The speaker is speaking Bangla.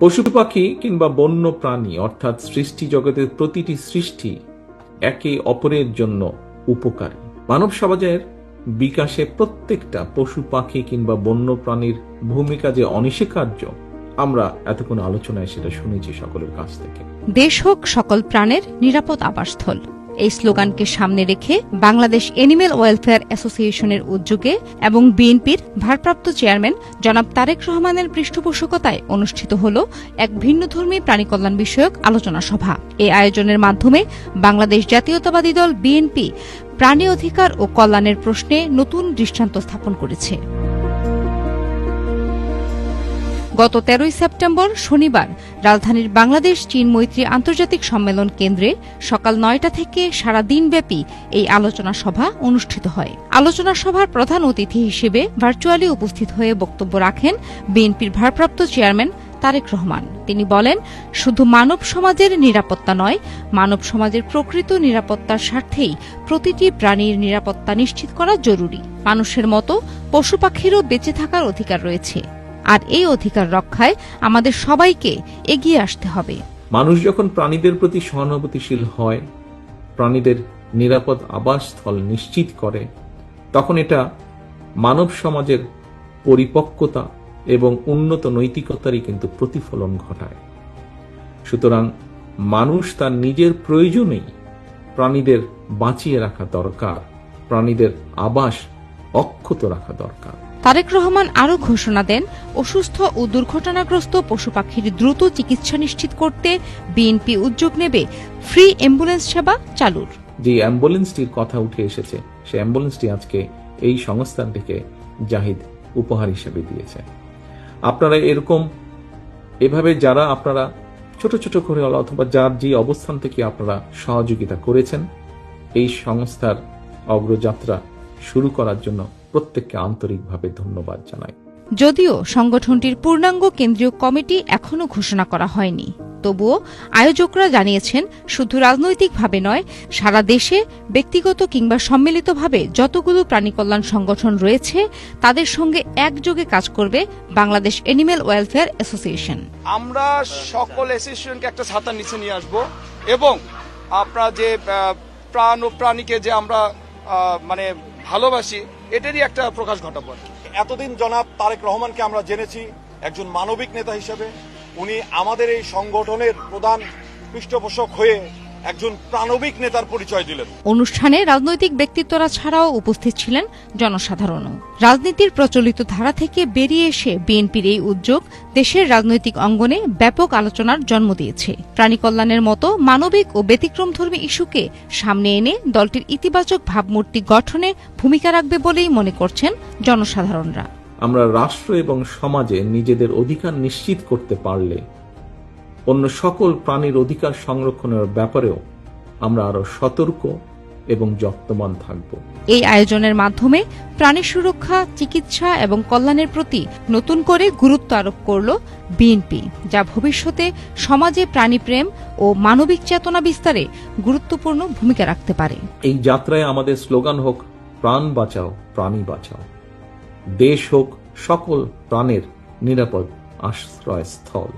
পশু পাখি কিংবা বন্য প্রাণী, অর্থাৎ সৃষ্টি জগতের প্রতিটি সৃষ্টি একে অপরের জন্য উপকারী। মানব সমাজের বিকাশে প্রত্যেকটা পশু পাখি কিংবা বন্য প্রাণীর ভূমিকা যে অনিস্বীকার্য, আমরা এতক্ষণ আলোচনায় সেটা শুনেছি সকলের কাছ থেকে। দেশ হোক সকল প্রাণের নিরাপদ আবাসস্থল। এই স্লোগানকে সামনে রেখে বাংলাদেশ এনিম্যাল ওয়েলফেয়ার অ্যাসোসিয়েশনের উদ্যোগে এবং বিএনপির ভারপ্রাপ্ত চেয়ারম্যান জনাব তারেক রহমানের পৃষ্ঠপোষকতায় অনুষ্ঠিত হল এক ভিন্নধর্মী প্রাণী কল্যাণ বিষয়ক আলোচনা সভা। এই আয়োজনের মাধ্যমে বাংলাদেশ জাতীয়তাবাদী দল বিএনপি প্রাণী অধিকার ও কল্যাণের প্রশ্নে নতুন দৃষ্টান্ত স্থাপন করেছে। গত তেরোই সেপ্টেম্বর শনিবার রাজধানীর বাংলাদেশ, চীন মৈত্রী আন্তর্জাতিক সম্মেলন কেন্দ্রে সকাল নয়টা থেকে সারা দিনব্যাপী এই আলোচনা সভা অনুষ্ঠিত হয়। আলোচনা সভার প্রধান অতিথি হিসেবে ভার্চুয়ালি উপস্থিত হয়ে বক্তব্য রাখেন বিএনপির ভারপ্রাপ্ত চেয়ারম্যান তারেক রহমান। তিনি বলেন, শুধু মানব সমাজের নিরাপত্তা নয়, মানব সমাজের প্রকৃত নিরাপত্তার স্বার্থেই প্রতিটি প্রাণীর নিরাপত্তা নিশ্চিত করা জরুরি। মানুষের মতো পশু পাখিরও বেঁচে থাকার অধিকার রয়েছে। আর এই অধিকার রক্ষায় আমাদের সবাইকে এগিয়ে আসতে হবে। মানুষ যখন প্রাণীদের প্রতি সহানুভূতিশীল হয়, প্রাণীদের নিরাপদ আবাসস্থল নিশ্চিত করে, তখন এটা মানব সমাজের পরিপক্কতা এবং উন্নত নৈতিকতারই কিন্তু প্রতিফলন ঘটায়। সুতরাং মানুষ তার নিজের প্রয়োজনেই প্রাণীদের বাঁচিয়ে রাখা দরকার, প্রাণীদের আবাস অক্ষত রাখা দরকার। তারেক রহমান আরও ঘোষণা দেন, অসুস্থ ও দুর্ঘটনাগ্রস্ত পশু পাখির দ্রুত চিকিৎসা নিশ্চিত করতে বিএনপি উদ্যোগ নেবে, ফ্রি অ্যাম্বুলেন্স সেবা চালুর। যে অ্যাম্বুলেন্সটির কথা উঠে এসেছে। সে অ্যাম্বুলেন্সটি আজকে এই সংস্থানটিকে জাহিদ উপহার হিসেবে দিয়েছে। আপনারা এরকম, এভাবে যারা আপনারা ছোট ছোট করে অথবা যার যে অবস্থান থেকে আপনারা সহযোগিতা করেছেন, এই সংস্থার অগ্রযাত্রা শুরু করার জন্য প্রত্যেককে আন্তরিকভাবে ধন্যবাদ জানাই। যদিও সংগঠনটির পূর্ণাঙ্গ কেন্দ্রীয় কমিটি এখনও ঘোষণা করা হয়নি। তবুও আয়োজকরা জানিয়েছেন শুধু রাজনৈতিকভাবে নয় সারা দেশে ব্যক্তিগত কিংবা সম্মিলিতভাবে যতগুলো প্রাণী কল্যাণ সংগঠন রয়েছে তাদের সঙ্গে একযোগে কাজ করবে বাংলাদেশ এনিম্যাল ওয়েলফেয়ার অ্যাসোসিয়েশন। আমরা সকল অ্যাসোসিয়েশনকে একটা ছাতার নিচে নিয়ে আসব এবং আপনার যে প্রাণ ও প্রাণীকে যে আমরা মানে ভালোবাসি, এটারই একটা প্রকাশ ঘটাবো এতদিন জনাব তারেক রহমানকে আমরা জেনেছি একজন মানবিক নেতা হিসেবে। উনি আমাদের এই সংগঠনের প্রধান পৃষ্ঠপোষক হয়ে একজন প্রাণবিক নেতার পরিচয় দিলেন। অনুষ্ঠানে রাজনৈতিক ব্যক্তিত্বরা ছাড়াও উপস্থিত ছিলেন জনসাধারণও। রাজনীতির প্রচলিত ধারা থেকে বেরিয়ে এসে বিএনপির এই উদ্যোগ দেশের রাজনৈতিক অঙ্গনে ব্যাপক আলোচনার জন্ম দিয়েছে। প্রাণী কল্যাণের মতো মানবিক ও ব্যতিক্রমধর্মী ইস্যুকে সামনে এনে দলটির ইতিবাচক ভাবমূর্তি গঠনে ভূমিকা রাখবে বলেই মনে করছেন জনসাধারণরা। আমরা রাষ্ট্র এবং সমাজে নিজেদের অধিকার নিশ্চিত করতে পারলে অন্য সকল প্রাণীর অধিকার সংরক্ষণের ব্যাপারেও আমরা আরও সতর্ক এবং যত্নবান থাকব। এই আয়োজনের মাধ্যমে প্রাণী সুরক্ষা চিকিৎসা এবং কল্যাণের প্রতি নতুন করে গুরুত্ব আরোপ করল বিএনপি যা ভবিষ্যতে সমাজে প্রাণীপ্রেম ও মানবিক চেতনা বিস্তারে গুরুত্বপূর্ণ ভূমিকা রাখতে পারে। এই যাত্রায় আমাদের স্লোগান হোক প্রাণ বাঁচাও প্রাণী বাঁচাও। দেশ হোক সকল প্রাণের নিরাপদ আশ্রয়স্থল।